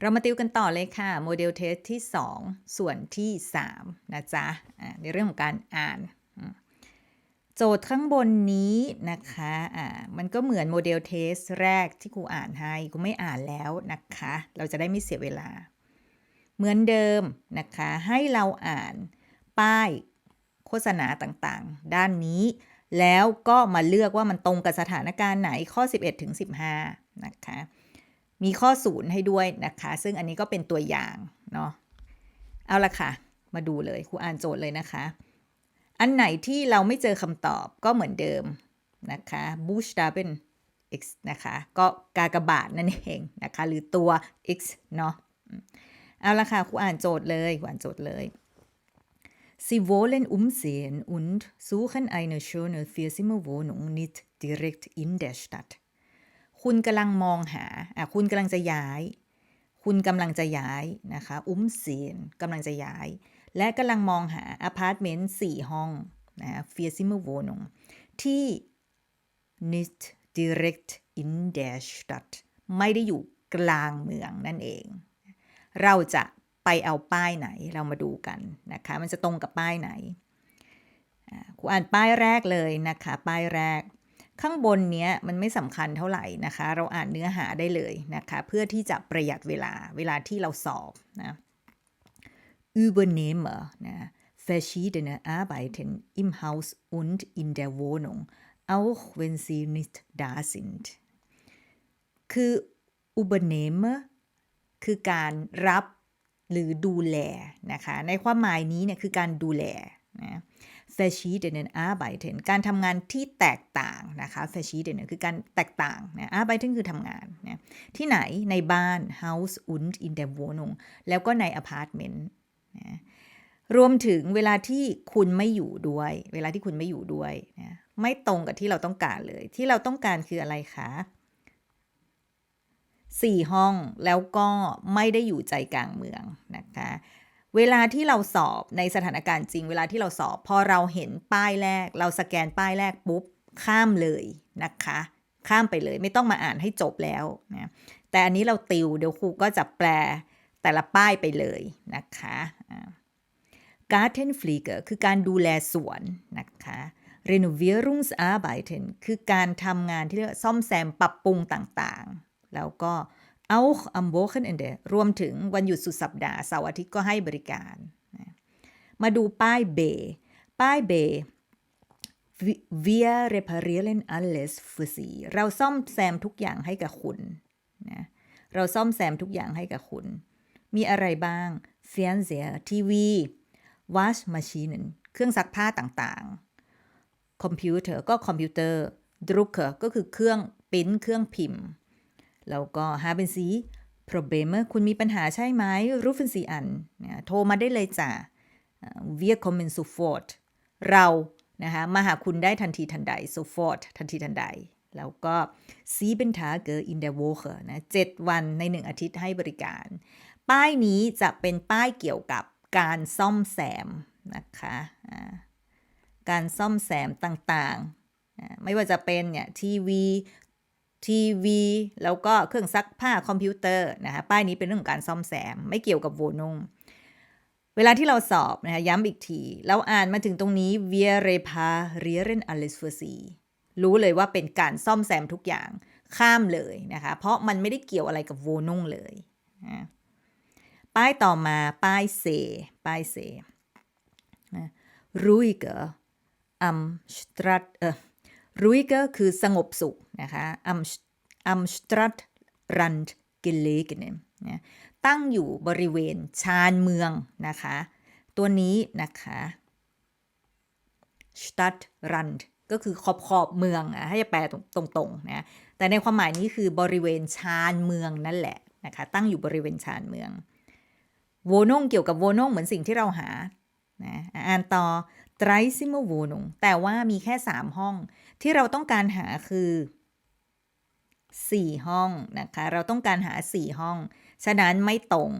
เรามาติวกันต่อเลยค่ะ โมเดลเทสที่ 2 ส่วนที่ 3 นะจ๊ะในเรื่องของการอ่าน โจทย์ข้างบนนี้นะคะอ่ามันก็เหมือนโมเดลเทสแรกที่ครูอ่านให้ครูไม่อ่านแล้วนะคะ เราจะได้ไม่เสียเวลา เหมือนเดิมนะคะ ให้เราอ่านป้ายโฆษณาต่างๆ ด้านนี้ แล้วก็มาเลือกว่ามันตรงกับสถานการณ์ไหนข้อ 11ถึง15 นะคะ มีข้อศูนย์ให้ด้วยนะคะ ซึ่งอันนี้ก็เป็นตัวอย่างเนาะเอาละค่ะ มาดูเลยครูอ่านโจทย์เลยนะคะ อันไหนที่เราไม่เจอคำตอบก็เหมือนเดิมนะคะ Buchstaben x นะคะ ก็กากบาทนั่นเองนะคะ หรือตัว x เนาะเอาละค่ะครูอ่านโจทย์เลยครูอ่านโจทย์เลย Sie wollen umsehen und suchen eine schöne Vierzimmerwohnung nicht direkt in der Stadt. คุณกำลังมองหาอะคุณกำลังจะย้าย คุณกำลังจะย้ายนะคะ อุ้มเสียนกำลังจะย้าย และกำลังมองหาอพาร์ตเมนต์สี่ห้องนะเฟียซิมโวนงที่ nicht direct in der Stadt ไม่ได้อยู่กลางเมืองนั่นเอง เราจะไปเอาป้ายไหนเรามาดูกันนะคะ มันจะตรงกับป้ายไหนครูอ่านป้ายแรกเลยนะคะ ป้ายแรก ข้างบนเนี้ยมันไม่สำคัญเท่าไหร่นะคะ เราอ่านเนื้อหาได้เลยนะคะ เพื่อที่จะประหยัดเวลาเวลาที่เราสอบนะ Übernehmer นะ verschiedene Arbeiten im Haus und in der Wohnung auch wenn sie nicht da sind คือ Übernehmer คือการรับหรือดูแลนะคะ ในความหมายนี้เนี่ยคือการดูแลนะ verschiedenen Arbeiten การทำงานที่แตกต่างนะคะ verschiedene คือการแตกต่างนะ Arbeiten คือทำงานนะที่ไหนในบ้าน Haus und in der Wohnung แล้วก็ในอพาร์ตเมนต์นะรวมถึงเวลาที่คุณไม่อยู่ด้วย เวลาที่คุณไม่อยู่ด้วยนะไม่ตรงกับที่เราต้องการเลย ที่เราต้องการคืออะไรคะสี่ห้องแล้วก็ไม่ได้อยู่ใจกลางเมืองนะคะ เวลาที่เราสอบในสถานการณ์จริง เวลาที่เราสอบ พอเราเห็นป้ายแรก เราสแกนป้ายแรกปุ๊บ ข้ามเลยนะคะ ข้ามไปเลยไม่ต้องมาอ่านให้จบแล้วนะแต่อันนี้เราติวเดี๋ยวครูก็จะแปลแต่ละป้ายไปเลยนะคะการ์เทนฟลีเกอร์คือการดูแลสวนนะคะ Renovierungsarbeiten คือการทำงานที่เรียกว่าซ่อมแซมปรับปรุงต่างๆ แล้วก็ auch am Wochenende รวมถึงวันหยุดสุดสัปดาห์เสาร์อาทิตย์ก็ให้บริการ มาดูป้ายเบป้ายเบ Wir reparieren alles für Sie เราซ่อมแซมทุกอย่างให้กับคุณนะเราซ่อมแซมทุกอย่างให้กับคุณ มีอะไรบ้าง Fernseher ทีวี Wash Machine เครื่องซักผ้าต่างๆ คอมพิวเตอร์ก็คอมพิวเตอร์ Drucker ก็คือเครื่องปิ้นเครื่องพิมพ์ แล้วก็ haben Sie Probleme คุณมีปัญหาใช่ไหม rufen Sie an นะโทรมาได้เลยจ้ะ wir kommen sofort เรานะคะมาหาคุณได้ทันทีทันใด sofort ทันทีทันใด แล้วก็ sieben Tage in der Woche นะเจ็ดวันในหนึ่งอาทิตย์ให้บริการ ป้ายนี้จะเป็นป้ายเกี่ยวกับการซ่อมแซมนะคะการซ่อมแซมต่างๆ ไม่ว่าจะเป็นเนี่ยทีวี ทีวี แล้วก็เครื่องซักผ้าคอมพิวเตอร์นะคะป้ายนี้เป็นเรื่องของการซ่อมแซม ไม่เกี่ยวกับโวนุงเวลาที่เราสอบนะคะย้ำอีกที เราอ่านมาถึงตรงนี้ wir reparieren alles für s i รู้เลยว่าเป็นการซ่อมแซมทุกอย่างข้ามเลยนะคะ เพราะมันไม่ได้เกี่ยวอะไรกับโวนุงเลยนะป้ายต่อมาป้ายเซป้ายเซนะ ruhiger am Strat เออ ruhiger คือสงบสุขนะคะ am am Stadtrand gelegen นะตั้งอยู่บริเวณชานเมืองนะคะ ตัวนี้นะคะ Stadtrand ก็คือขอบขอบเมืองอะให้แปลตรงๆนะแต่ในความหมายนี้คือบริเวณชานเมืองนั่นแหละนะคะตั้งอยู่บริเวณชานเมืองโวนงเกี่ยวกับโวนงเหมือนสิ่งที่เราหานะอ่านต่อ ไตรซิมโวนงแต่ว่ามีแค่ 3 ห้อง ที่เราต้องการหาคือ 4 ห้องนะคะ เราต้องการหา 4 ห้อง ฉะนั้นไม่ตรง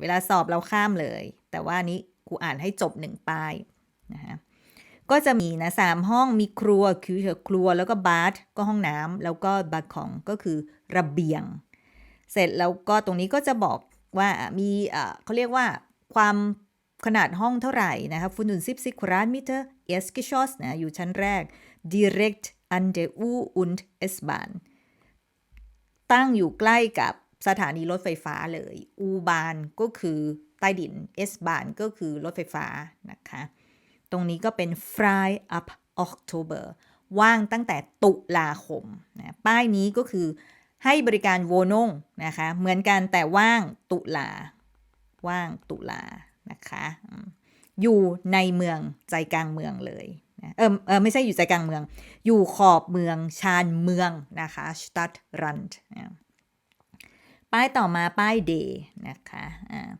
เวลาสอบเราข้ามเลย แต่ว่านี้ครูอ่านให้จบหนึ่งป้ายนะคะก็จะมีนะสามห้องมีครัวคือครัวแล้วก็บาร์ก็ห้องน้ำแล้วก็บาร์คองก็คือระเบียง เสร็จแล้วก็ตรงนี้ก็จะบอกว่ามีเออเขาเรียกว่าความ ขนาดห้องเท่าไหร่นะคะ75 Quadratmeter Erdgeschoss นะอยู่ชั้นแรก direkt an der U- und S-Bahn ตั้งอยู่ใกล้กับสถานีรถไฟฟ้าเลยอูบานก็คือใต้ดิน S บานก็คือรถไฟฟ้านะคะ ตรงนี้ก็เป็น Fry up October ว่างตั้งแต่ตุลาคมนะป้ายนี้ก็คือให้บริการโวนงนะคะ เหมือนกันแต่ว่างตุลา ว่างตุลา นะคะอยู่ในเมืองใจกลางเมืองเลยเออเออไม่ใช่อยู่ใจกลางเมือง อยู่ขอบเมืองชานเมืองนะคะ Stadtrand นป้ายต่อมาป้าย D นะคะอ่า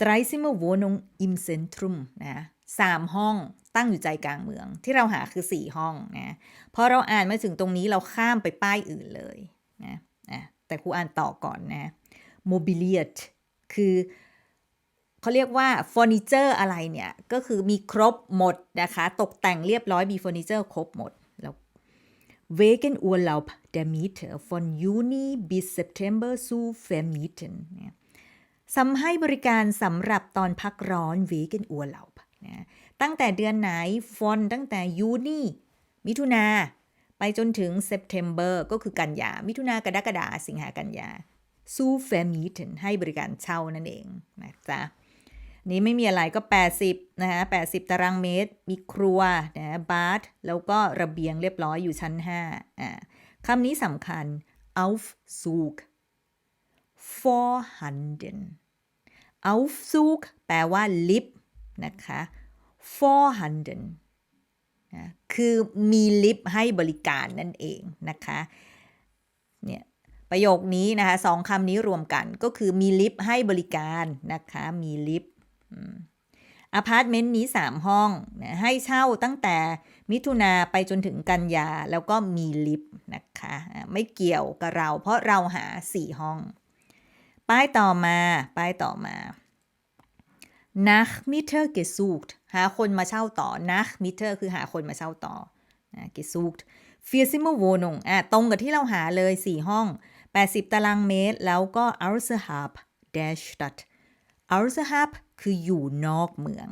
Dreizimmer Wohnung im Zentrum นะสามห้องตั้งอยู่ใจกลางเมือง ที่เราหาคือ 4 ห้องนะพอเราอ่านมาถึงตรงนี้เราข้ามไปป้ายอื่นเลยนะอะแต่ครูอ่านต่อก่อนนะ mobiliert คือ เขาเรียกว่าเฟอร์นิเจอร์อะไรเนี่ย ก็คือมีครบหมดนะคะ ตกแต่งเรียบร้อยมีเฟอร์นิเจอร์ครบหมดแล้ว Wegen Urlaub der Mieter von Juni bis September zu vermieten เนี่ยสำให้บริการสำหรับตอนพักร้อน Wegen Urlaub นะตั้งแต่เดือนไหน von ตั้งแต่ยูนีมิถุนาไปจนถึง September ก็คือกันยา มิถุนากรกฎาสิงหากันยา zu vermieten ให้บริการเช่านั่นเองนะจ๊ะ นี้ไม่มีอะไรก็ 80นะคะ80 ตารางเมตร มีครัวนะบาร์แล้วก็ระเบียงเรียบร้อยอยู่ชั้น5อ่าคำนี้สำคัญ Aufzug vorhanden Aufzug แปลว่าลิฟต์นะคะ vorhanden นะคือมีลิฟต์ให้บริการนั่นเองนะคะเนี่ยประโยคนี้นะคะสองคำนี้รวมกันก็คือมีลิฟต์ให้บริการนะคะ มีลิฟต์ อพาร์ตเมนต์นี้ 3 ห้องนะให้เช่าตั้งแต่มิถุนาไปจนถึงกันยา แล้วก็มีลิฟต์นะคะ ไม่เกี่ยวกับเรา เพราะเราหา 4 ห้อง ป้ายต่อมา ป้ายต่อมา Nachmieter gesucht หาคนมาเช่าต่อ Nachmieter คือหาคนมาเช่าต่อนะ gesucht Vier Zimmer Wohnung อะตรงกับที่เราหาเลย 4 ห้อง 80 ตารางเมตร แล้วก็ außerhalb der Stadt außerhalb คืออยู่นอกเมือง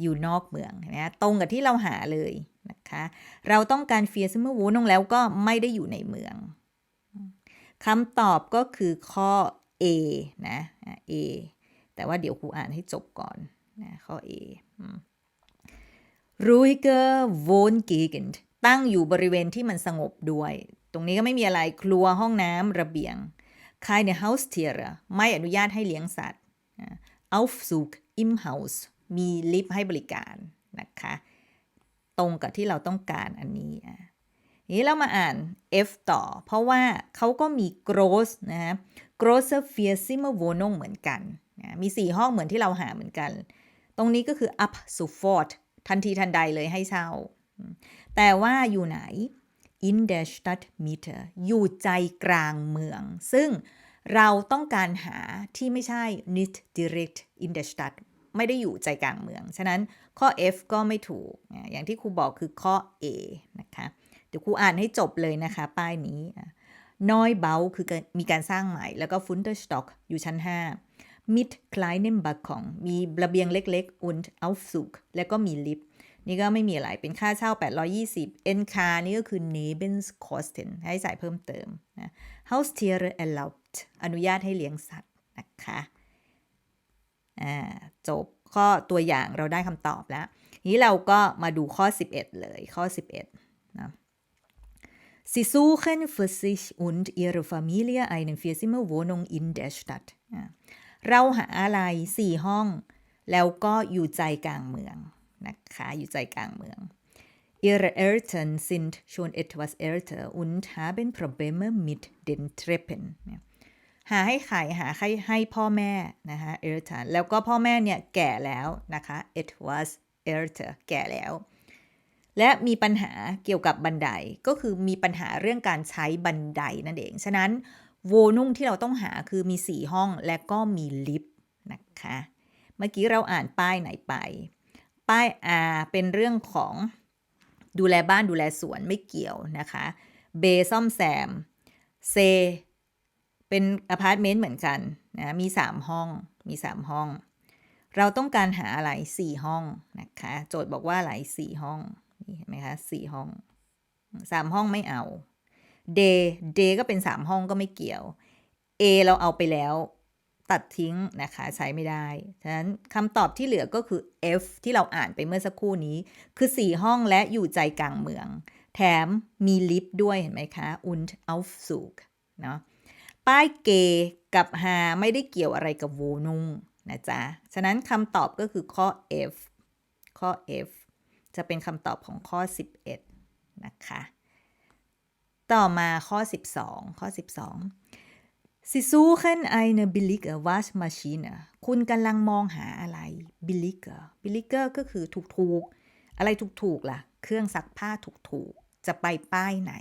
อยู่นอกเมืองนะตรงกับที่เราหาเลยนะคะเราต้องการ Vier Zimmer Wohnung แล้วก็ไม่ได้อยู่ในเมืองคำตอบก็คือข้อ A นะ A แต่ว่าเดี๋ยวครูอ่านให้จบก่อนนะข้อ A ruhige Wohngegend ตั้งอยู่บริเวณที่มันสงบด้วย ตรงนี้ก็ไม่มีอะไรครัวห้องน้ำระเบียง keine Haustiere ไม่อนุญาตให้เลี้ยงสัตว์ Aufzug im Haus มีลิฟต์ให้บริการนะคะ ตรงกับที่เราต้องการอันนี้นี้เรามาอ่าน F ต่อ เพราะว่าเขาก็มี gross นะฮะ große vier Zimmer Wohnung เหมือนกันนะมี 4 ห้องเหมือนที่เราหาเหมือนกัน ตรงนี้ก็คือ up sofort ทันทีทันใดเลยให้เช่า แต่ว่าอยู่ไหน in der Stadt Mitte อยู่ใจกลางเมือง ซึ่ง เราต้องการหาที่ไม่ใช่ nit direkt in der Stadt ไม่ได้อยู่ใจกลางเมือง ฉะนั้นข้อ F ก็ไม่ถูก อย่างที่ครูบอกคือข้อ A นะคะ เดี๋ยวครูอ่านให้จบเลยนะคะ ป้ายนี้น้อยเบาคือมีการสร้างใหม่ แล้วก็ฟุนเตอร์สต็อกอยู่ชั้น5 mit kleinem Balkon มีระเบียงเล็กๆ und Aufzug แล้วก็มีลิฟต์นี่ก็ไม่มีอะไร เป็นค่าเช่า 820 NK นี่ก็คือ Nebenkosten ให้จ่ายเพิ่มเติมนะ Haustiere erlaubt อนุญาตให้เลี้ยงสัตว์นะคะจบข้อตัวอย่างเราได้คำตอบแล้ว นี้เราก็มาดูข้อ 11 เลยข้อ 11นะ Sie suchen für sich und ihre Familie eine Vierzimmerwohnung in der Stadt เราหาอะไร4ห้อง แล้วก็อยู่ใจกลางเมืองนะคะอยู่ใจกลางเมือง Ihre Eltern sind schon etwas älter und haben Probleme mit den Treppen เนี่ย หาให้ใครหาให้ให้พ่อแม่นะคะ Eltern แล้วก็พ่อแม่เนี่ยแก่แล้วนะคะ etwas älter แก่แล้ว และมีปัญหาเกี่ยวกับบันไดก็คือมีปัญหาเรื่องการใช้บันไดนั่นเอง ฉะนั้นโวนุ่งที่เราต้องหาคือมี 4 ห้องและก็มีลิฟต์นะคะ เมื่อกี้เราอ่านป้ายไหนไป ป้าย R เป็นเรื่องของดูแลบ้านดูแลสวนไม่เกี่ยวนะคะ เบซ่อมแซม เซ เป็นอพาร์ตเมนต์เหมือนกันนะมี 3 ห้องมี 3 ห้อง เราต้องการหาอะไร 4 ห้องนะคะโจทย์บอกว่าอะไร4ห้องนี่เห็นไหมคะ4ห้อง 3 ห้องไม่เอา day day ก็เป็น 3 ห้องก็ไม่เกี่ยว A เราเอาไปแล้วตัดทิ้งนะคะใช้ไม่ได้ ฉะนั้นคำตอบที่เหลือก็คือ F ที่เราอ่านไปเมื่อสักครู่นี้ คือ 4 ห้องและอยู่ใจกลางเมือง แถมมีลิฟต์ด้วยเห็นไหมคะ und Aufzug เนาะ ป้ายเกกับหาไม่ได้เกี่ยวอะไรกับโวนุงนะจ๊ะ ฉะนั้นคำตอบก็คือข้อ F ข้อ F จะเป็นคำตอบของข้อ 11 นะคะ ต่อมาข้อ 12 ข้อ 12 Sie suchen eine billige Waschmaschine คุณกำลังมองหาอะไร billige billige ก็คือถูกๆ อะไรถูกๆ ล่ะ เครื่องซักผ้าถูกๆ จะไปป้ายไหน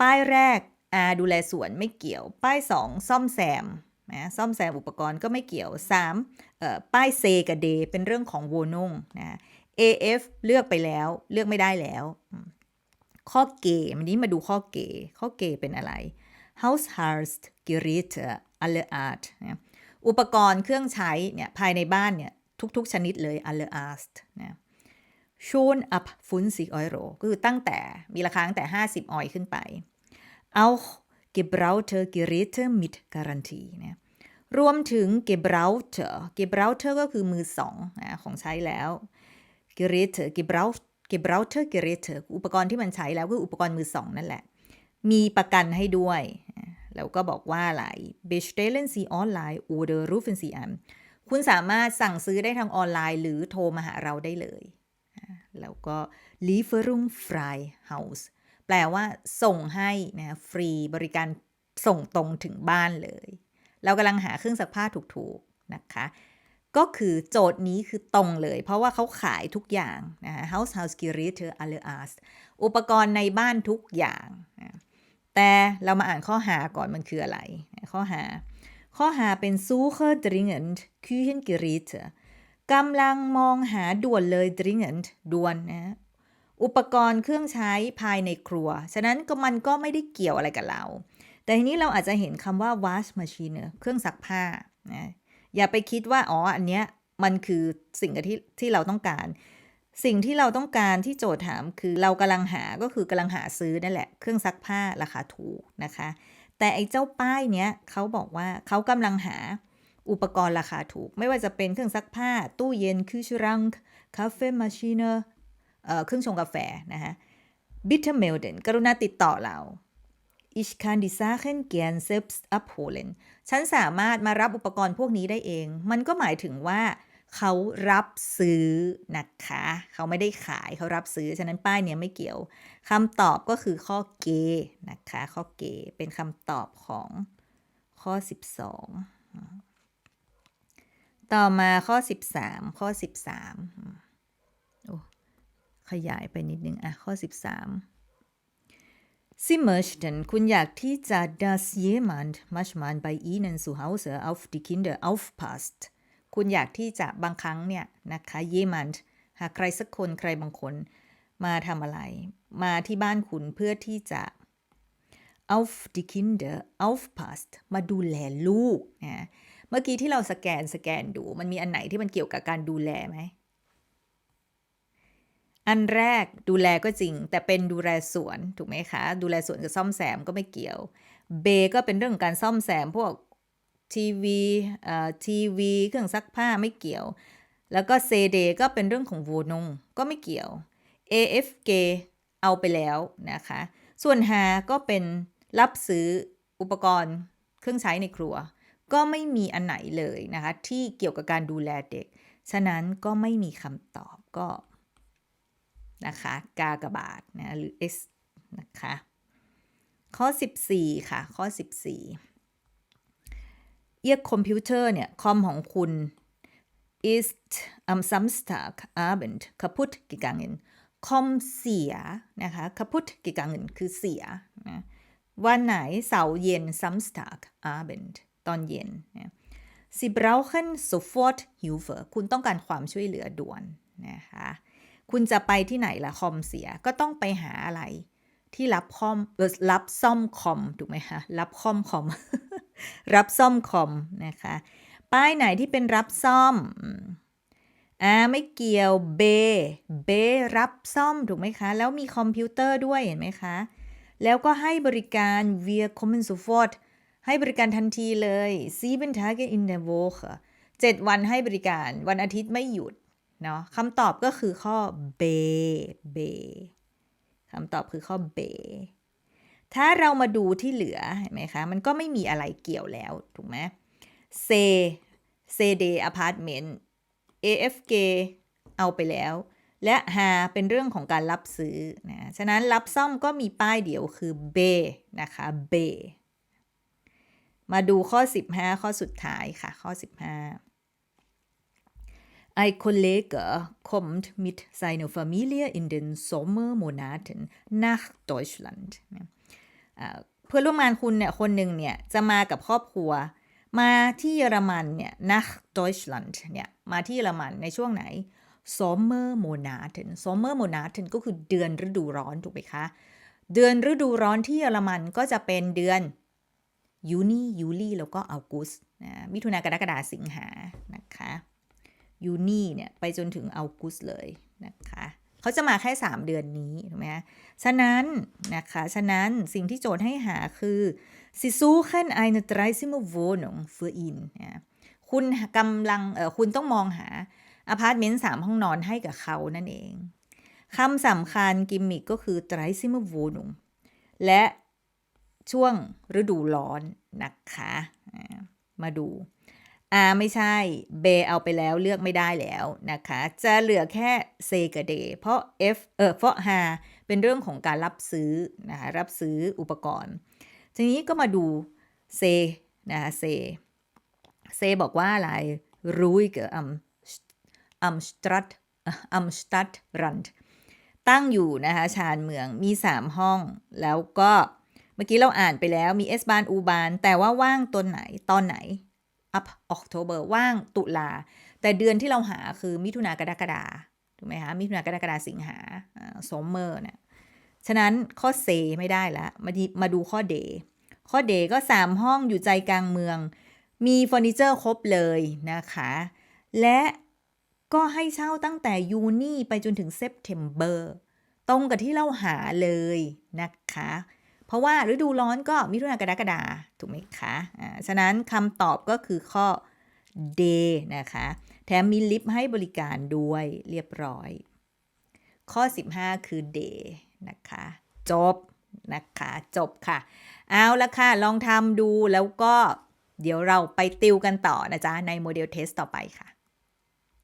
ป้ายแรก อาดูแลสวนไม่เกี่ยว ป้าย 2 ซ่อมแซมนะซ่อมแซมอุปกรณ์ก็ไม่เกี่ยว 3. เอ่อป้ายเซกับเดเป็นเรื่องของโวนงนะ AF เลือกไปแล้วเลือกไม่ได้แล้ว ข้อเกวันนี้มาดูข้อเกข้อเกเป็นอะไร Haushalts Geräte alle Art นะอุปกรณ์เครื่องใช้เนี่ยภายในบ้านเนี่ยทุกๆ ชนิดเลย alle Art นะ schon ab 50 Euro ก็คือตั้งแต่มีราคาตั้งแต่ 50 ออยขึ้นไป auch gebraute Geräte mit Garantie นะรวมถึง gebraute gebraute ก็คือมือสองนะของใช้แล้ว Geräte gebraut gebraute Geräte อุปกรณ์ที่มันใช้แล้วก็อุปกรณ์มือสองนั่นแหละ มีประกันให้ด้วย แล้วก็บอกว่าอะไร bestellen Sie online oder rufen Sie an คุณสามารถสั่งซื้อได้ทางออนไลน์ หรือโทรมาหาเราได้เลย แล้วก็ Lieferung frei Haus แปลว่า ส่งให้นะฟรีบริการส่งตรงถึงบ้านเลย เรากำลังหาเครื่องซักผ้าถูกๆนะคะก็คือโจทย์นี้คือตรงเลย เพราะว่าเขาขายทุกอย่างนะ House House Geräte alle Art อุปกรณ์ในบ้านทุกอย่างนะแต่เรามาอ่านข้อหาก่อนมันคืออะไรข้อหา ข้อหาเป็น Suche dringend Küchengeräte กำลังมองหาด่วนเลย dringend ด่วนนะ อุปกรณ์เครื่องใช้ภายในครัว ฉะนั้นก็มันก็ไม่ได้เกี่ยวอะไรกับเรา แต่ทีนี้เราอาจจะเห็นคำว่า wash machine เครื่องซักผ้านะอย่าไปคิดว่า อ๋อ อันเนี้ยมันคือสิ่งที่ที่เราต้องการ สิ่งที่เราต้องการที่โจทย์ถามคือเรากำลังหาก็คือกำลังหาซื้อนั่นแหละ เครื่องซักผ้าราคาถูกนะคะ แต่ไอ้เจ้าป้ายเนี้ยเขาบอกว่าเขากำลังหาอุปกรณ์ราคาถูก ไม่ว่าจะเป็นเครื่องซักผ้า ตู้เย็นคิชรังคาเฟ่มาชีเนอร์ เครื่องชงกาแฟนะคะบิทเทอร์เมลเดนกรุณาติดต่อเรา Ich kann die Sachen gern selbst abholen ฉันสามารถมารับอุปกรณ์พวกนี้ได้เอง มันก็หมายถึงว่า เขารับซื้อนะคะ เขาไม่ได้ขายเขารับซื้อ ฉะนั้นป้ายเนี้ยไม่เกี่ยวคำตอบก็คือข้อเกนะคะ ข้อเกเป็นคำตอบของข้อ 12 ต่อมาข้อ 13 ข้อ 13 ขยายไปนิดนึงอะข้อ 13 Sie möchten คุณอยากที่จะ dass jemand manchmal bei Ihnen zu Hause auf die Kinder aufpasst คุณอยากที่จะบางครั้งเนี่ยนะคะ jemand หากใครสักคนใครบางคนมาทำอะไร มาที่บ้านคุณเพื่อที่จะ auf die Kinder aufpasst มาดูแลลูกนะเมื่อกี้ที่เราสแกนสแกนดู มันมีอันไหนที่มันเกี่ยวกับการดูแลไหม อันแรกดูแลก็จริง แต่เป็นดูแลสวนถูกไหมคะ ดูแลสวนกับซ่อมแซมก็ไม่เกี่ยว เบก็เป็นเรื่องการซ่อมแซมพวกทีวีเอ่อทีวีเครื่องซักผ้าไม่เกี่ยว แล้วก็เซเดก็เป็นเรื่องของโวนงก็ไม่เกี่ยว AFG เอาไปแล้วนะคะ ส่วนหาก็เป็นรับซื้ออุปกรณ์เครื่องใช้ในครัว ก็ไม่มีอันไหนเลยนะคะ ที่เกี่ยวกับการดูแลเด็ก ฉะนั้นก็ไม่มีคำตอบก็ นะคะ กากบาทนะหรือ S นะคะ ข้อ 14 ค่ะ ข้อ 14 Ihr Computer เนี่ยคอมของคุณ ist am Samstag Abend kaputt gegangen คอมเสียนะคะ kaputt gegangen คือเสียนะวันไหนเสาร์เย็น Samstag Abend ตอนเย็นนะ Sie brauchen sofort Hilfe คุณต้องการความช่วยเหลือด่วนนะคะ คุณจะไปที่ไหนล่ะคอมเสียก็ต้องไปหาอะไร ที่รับคอมรับซ่อมคอมถูกไหมคะรับคอมคอม รับซ่อมคอมนะคะ ป้ายไหนที่เป็นรับซ่อมอ่าไม่เกี่ยวเบเบรับซ่อมถูกไหมคะ แล้วมีคอมพิวเตอร์ด้วยเห็นไหมคะ แล้วก็ให้บริการ via kommen sofort ให้บริการทันทีเลย7 Tage in der Woche 7วันให้บริการ วันอาทิตย์ไม่หยุด เนาะคำตอบก็คือข้อ B B คำตอบคือข้อ B ถ้าเรามาดูที่เหลือเห็นไหมคะมันก็ไม่มีอะไรเกี่ยวแล้ว ถูกไหม C C D apartment AFG เอาไปแล้ว และหาเป็นเรื่องของการรับซื้อนะฉะนั้นรับซ่อมก็มีป้ายเดียวคือ B นะคะ B มาดูข้อ 15 ข้อสุดท้ายค่ะ ข้อ 15 Ein Kollege kommt mit seiner Familie in den Sommermonaten nach Deutschland นะอ่าเพื่อนร่วมงานคุณเนี่ยคนหนึ่งเนี่ยจะมากับครอบครัว มาที่เยอรมันเนี่ย nach Deutschland เนี่ยมาที่เยอรมันในช่วงไหน Sommermonaten Sommermonaten ก็คือเดือนฤดูร้อนถูกไหมคะ เดือนฤดูร้อนที่เยอรมันก็จะเป็นเดือนยูนียูลีแล้วก็ออกุสนะมิถุนากรกฎาสิงหานะคะ ยูนีเนี่ยไปจนถึงออกุสเลยนะคะเขาจะมาแค่ 3 เดือนนี้ถูกไหมคะฉะนั้นนะคะฉะนั้นสิ่งที่โจทย์ให้หาคือ Sie suchen eine dreizimmer Wohnung für ihn นะคุณกำลังเออคุณต้องมองหาอพาร์ตเมนต์สามห้องนอนให้กับเขานั่นเองคำสำคัญกิมมิกก็คือ dreizimmer Wohnung และช่วงฤดูร้อนนะคะ มาดู อ่าไม่ใช่ เบเอาไปแล้วเลือกไม่ได้แล้วนะคะ จะเหลือแค่เซกับเดเพราะ F เออเพราะฮาเป็นเรื่องของการรับซื้อนะคะรับซื้ออุปกรณ์ ทีนี้ก็มาดูเซนะคะเซเซบอกว่าอะไรรุยกับอัมอัมสตัดอัมสตัดรันตั้งอยู่นะคะชานเมืองมี 3 ห้อง แล้วก็เมื่อกี้เราอ่านไปแล้วมี S บาน U บานแต่ว่าว่างตอนไหนตอนไหน up October ว่างตุลา แต่เดือนที่เราหาคือมิถุนากรกฎาถูกไหมคะมิถุนากรกฎาสิงหาสมเมอร์เนี่ยฉะนั้นข้อเซไม่ได้ละมาดีมาดูข้อเดข้อเดก็ 3 ห้องอยู่ใจกลางเมือง มีเฟอร์นิเจอร์ครบเลยนะคะ และก็ให้เช่าตั้งแต่ยูนีไปจนถึงเซปเทมเบอร์ตรงกับที่เราหาเลยนะคะ เพราะว่าฤดูร้อนก็มิถุนากรกฎาถูกไหมคะอ่าฉะนั้นคำตอบก็คือข้อ D นะคะ แถมมีลิฟต์ให้บริการด้วยเรียบร้อย ข้อ 15 คือ D นะคะ จบนะคะจบค่ะ เอาละค่ะ ลองทำดูแล้วก็เดี๋ยวเราไปติวกันต่อนะจ๊ะ ในโมเดลเทสต่อไปค่ะ